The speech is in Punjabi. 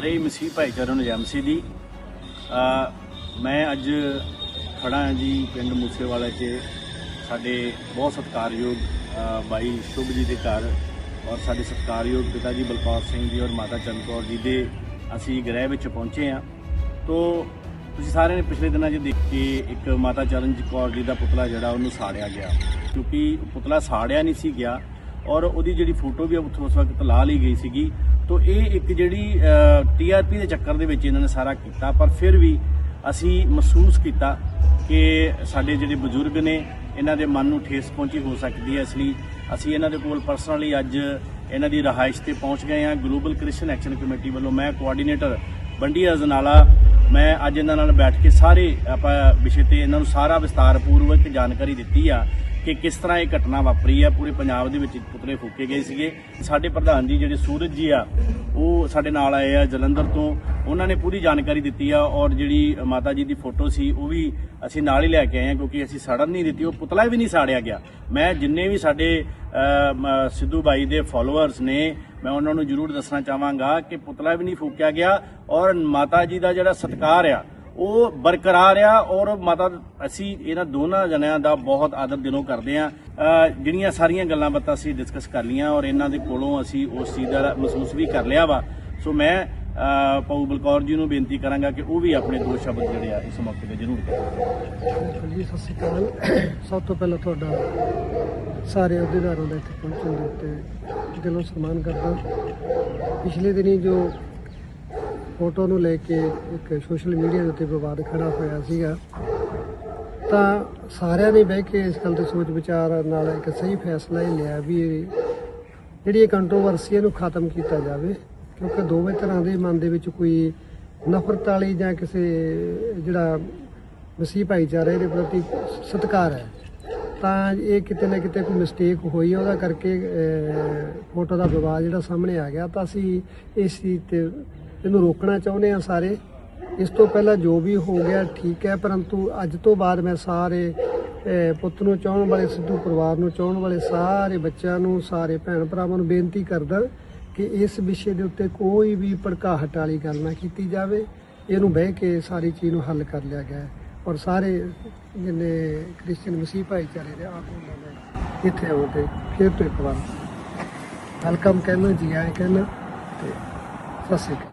ਸਾਰੇ ਮਸੀਹ ਭਾਈਚਾਰੇ ਨੂੰ ਜੈਮਸੀ ਦੀ। ਮੈਂ ਅੱਜ ਖੜਾ ਹਾਂ ਜੀ ਪਿੰਡ ਮੂਸੇਵਾਲਾ 'ਚ। ਸਾਡੇ ਬਹੁਤ ਸਤਿਕਾਰਯੋਗ ਬਾਈ ਸ਼ੁਭ ਜੀ ਦੇ ਘਰ ਔਰ ਸਾਡੇ ਸਤਿਕਾਰਯੋਗ ਪਿਤਾ ਜੀ ਬਲਕੌਰ ਸਿੰਘ ਜੀ ਔਰ ਮਾਤਾ ਚੰਦ ਕੌਰ ਜੀ ਦੇ ਅਸੀਂ ਗ੍ਰਹਿ ਵਿੱਚ ਪਹੁੰਚੇ ਹਾਂ। ਤੋ ਤੁਸੀਂ ਸਾਰਿਆਂ ਨੇ ਪਿਛਲੇ ਦਿਨਾਂ 'ਚ ਦੇਖ ਕੇ ਇੱਕ ਮਾਤਾ ਚਰਨਜੀਤ ਕੌਰ ਜੀ ਦਾ ਪੁਤਲਾ ਜਿਹੜਾ ਉਹਨੂੰ ਸਾੜਿਆ ਗਿਆ। ਕਿਉਂਕਿ ਪੁਤਲਾ ਸਾੜਿਆ ਨਹੀਂ ਸੀ ਗਿਆ ਔਰ ਉਹਦੀ ਜਿਹੜੀ ਫੋਟੋ ਵੀ ਉੱਥੋਂ ਉਸ ਵਕਤ ਲਾ ਲਈ ਗਈ ਸੀਗੀ ਤੋ ਇਹ ਇੱਕ ਜਿਹੜੀ ਟੀਆਰਪੀ ਦੇ ਚੱਕਰ ਦੇ ਵਿੱਚ ਇਹਨਾਂ ਨੇ ਸਾਰਾ ਕੀਤਾ, ਪਰ ਫਿਰ ਵੀ ਅਸੀਂ ਮਹਿਸੂਸ ਕੀਤਾ ਕਿ ਸਾਡੇ ਜਿਹੜੇ ਬਜ਼ੁਰਗ ਨੇ, ਇਹਨਾਂ ਦੇ ਮਨ ਨੂੰ ਠੇਸ ਪਹੁੰਚੀ ਹੋ ਸਕਦੀ ਹੈ। ਇਸ ਲਈ ਅਸੀਂ ਇਹਨਾਂ ਦੇ ਕੋਲ ਪਰਸਨਲੀ ਅੱਜ ਇਹਨਾਂ ਦੀ ਰਹਾਇਸ਼ ਤੇ ਪਹੁੰਚ ਗਏ ਹਾਂ। ਗਲੋਬਲ ਕ੍ਰਿਸਚੀਅਨ ਐਕਸ਼ਨ ਕਮੇਟੀ ਵੱਲੋਂ ਮੈਂ ਕੋਆਰਡੀਨੇਟਰ ਬੰਡੀ ਅਜਨਾਲਾ, ਮੈਂ ਅੱਜ ਇਹਨਾਂ ਨਾਲ ਬੈਠ ਕੇ ਸਾਰੇ ਆਪਾਂ ਵਿਸ਼ੇ ਤੇ ਇਹਨਾਂ ਨੂੰ ਸਾਰਾ ਵਿਸਤਾਰਪੂਰਵਕ ਜਾਣਕਾਰੀ ਦਿੱਤੀ ਆ। ਕਿ ਕਿਸ ਤਰ੍ਹਾਂ ਇਹ ਘਟਨਾ ਵਾਪਰੀ ਆ, ਪੂਰੇ ਪੰਜਾਬ ਦੇ ਵਿੱਚ ਪੁਤਲੇ ਫੂਕੇ ਗਏ ਸੀਗੇ। ਸਾਡੇ ਪ੍ਰਧਾਨ ਜੀ ਜਿਹੜੇ ਸੂਰਜ ਜੀ ਆ, ਉਹ ਸਾਡੇ ਨਾਲ ਆਏ ਆ ਜਲੰਧਰ ਤੋਂ। ਉਹਨਾਂ ਨੇ ਪੂਰੀ ਜਾਣਕਾਰੀ ਦਿੱਤੀ ਆ ਔਰ ਜਿਹੜੀ ਮਾਤਾ ਜੀ ਦੀ ਫੋਟੋ ਸੀ, ਉਹ ਵੀ ਅਸੀਂ ਨਾਲ ਹੀ ਲੈ ਕੇ ਆਏ ਆ ਕਿਉਂਕਿ ਅਸੀਂ ਸਾੜਨ ਨਹੀਂ ਦਿੱਤੀ, ਉਹ ਪੁਤਲਾ ਵੀ ਨਹੀਂ ਸਾੜਿਆ ਗਿਆ। ਮੈਂ ਜਿੰਨੇ ਵੀ ਸਾਡੇ ਸਿੱਧੂ ਬਾਈ ਦੇ ਫਾਲੋਅਰਸ ਨੇ, ਮੈਂ ਉਹਨਾਂ ਨੂੰ ਜ਼ਰੂਰ ਦੱਸਣਾ ਚਾਹਾਂਗਾ ਕਿ ਪੁਤਲਾ ਵੀ ਨਹੀਂ ਫੂਕਿਆ ਗਿਆ ਔਰ ਮਾਤਾ ਜੀ ਦਾ ਜਿਹੜਾ ਸਤਿਕਾਰ ਆ ਉਹ ਬਰਕਰਾਰ ਆ ਔਰ ਮਾਤਾ ਅਸੀਂ ਇਹਨਾਂ ਦੋਨਾਂ ਜਣਿਆਂ ਦਾ ਬਹੁਤ ਆਦਰ ਦਿਲੋਂ ਕਰਦੇ ਆ ਜਿਹੜੀਆਂ ਸਾਰੀਆਂ ਗੱਲਾਂ ਬਾਤਾਂ ਅਸੀਂ ਡਿਸਕਸ ਕਰ ਲੀਆਂ ਔਰ ਇਹਨਾਂ ਦੇ ਕੋਲੋਂ ਅਸੀਂ ਉਸ ਚੀਜ਼ ਦਾ ਮਹਿਸੂਸ ਵੀ ਕਰ ਲਿਆ ਵਾ। ਸੋ ਮੈਂ ਅ, ਪਾਉ ਬਲਕੌਰ ਜੀ ਨੂੰ ਬੇਨਤੀ ਕਰਾਂਗਾ ਕਿ ਉਹ ਵੀ ਆਪਣੇ ਦੋ ਸ਼ਬਦ ਜਿਹੜੇ ਆ ਇਸ ਮੌਕੇ ਤੇ ਜ਼ਰੂਰ ਕਹਿਣ। ਜੀ ਸਤਿ ਸ਼੍ਰੀ ਅਕਾਲ। ਸਭ ਤੋਂ ਪਹਿਲਾਂ ਤੁਹਾਡਾ ਸਾਰੇ ਅਹੁਦੇਦਾਰਾਂ ਦਾ ਇੱਥੇ ਪਹੁੰਚਣ ਦੇ ਉੱਤੇ ਦਿਲੋਂ ਸਨਮਾਨ ਕਰਦਾ। ਪਿਛਲੇ ਦਿਨੀ ਜੋ ਫੋਟੋ ਨੂੰ ਲੈ ਕੇ ਇੱਕ ਸੋਸ਼ਲ ਮੀਡੀਆ ਦੇ ਉੱਤੇ ਵਿਵਾਦ ਖੜਾ ਹੋਇਆ ਸੀਗਾ। ਤਾਂ ਸਾਰਿਆਂ ਨੇ ਬਹਿ ਕੇ ਇਸ ਗੱਲ ਤੇ ਸੋਚ ਵਿਚਾਰ ਨਾਲ ਇੱਕ ਸਹੀ ਫੈਸਲਾ ਇਹ ਲਿਆ ਵੀ ਜਿਹੜੀ ਇਹ ਕੰਟਰੋਵਰਸੀ ਇਹਨੂੰ ਖਤਮ ਕੀਤਾ ਜਾਵੇ, ਕਿਉਂਕਿ ਦੋਵੇਂ ਤਰ੍ਹਾਂ ਦੇ ਮਨ ਦੇ ਵਿੱਚ ਕੋਈ ਨਫ਼ਰਤ ਵਾਲੀ ਜਾਂ ਕਿਸੇ ਜਿਹੜਾ ਮਸੀਹ ਭਾਈਚਾਰੇ ਦੇ ਪ੍ਰਤੀ ਸਤਿਕਾਰ ਹੈ। ਤਾਂ ਇਹ ਕਿਤੇ ਨਾ ਕਿਤੇ ਕੋਈ ਮਿਸਟੇਕ ਹੋਈ ਉਹਦਾ ਕਰਕੇ ਫੋਟੋ ਦਾ ਵਿਵਾਦ ਜਿਹੜਾ ਸਾਹਮਣੇ ਆ ਗਿਆ। ਤਾਂ ਅਸੀਂ ਇਸ ਚੀਜ਼ ਤੇ ਇਹਨੂੰ ਰੋਕਣਾ ਚਾਹੁੰਦੇ ਹਾਂ ਸਾਰੇ। ਇਸ ਤੋਂ ਪਹਿਲਾਂ ਜੋ ਵੀ ਹੋ ਗਿਆ ਠੀਕ ਹੈ, ਪਰੰਤੂ ਅੱਜ ਤੋਂ ਬਾਅਦ ਮੈਂ ਸਾਰੇ ਪੁੱਤ ਨੂੰ ਚਾਹਣ ਵਾਲੇ, ਸਿੱਧੂ ਪਰਿਵਾਰ ਨੂੰ ਚਾਹਣ ਵਾਲੇ ਸਾਰੇ ਬੱਚਿਆਂ ਨੂੰ, ਸਾਰੇ ਭੈਣ ਭਰਾਵਾਂ ਨੂੰ ਬੇਨਤੀ ਕਰਦਾ ਕਿ ਇਸ ਵਿਸ਼ੇ ਦੇ ਉੱਤੇ ਕੋਈ ਵੀ ਭੜਕਾਹਟ ਵਾਲੀ ਗੱਲ ਨਾ ਕੀਤੀ ਜਾਵੇ। ਇਹਨੂੰ ਬਹਿ ਕੇ ਸਾਰੀ ਚੀਜ਼ ਨੂੰ ਹੱਲ ਕਰ ਲਿਆ ਗਿਆ। ਔਰ ਸਾਰੇ ਜਿੰਨੇ ਕ੍ਰਿਸਚੀਅਨ ਮਸੀਹ ਭਾਈਚਾਰੇ ਦੇ ਆਪ ਉਹਨਾਂ ਇੱਥੇ ਆਉਣ ਤੇ ਫਿਰ ਤੋਂ ਇੱਕ ਵਾਰ ਵੈਲਕਮ ਕਹਿਣਾ ਜੀ ਆਏ ਕਹਿਣਾ ਤੇ ਸਤਿ ਸ਼੍ਰੀ ਅਕਾਲ।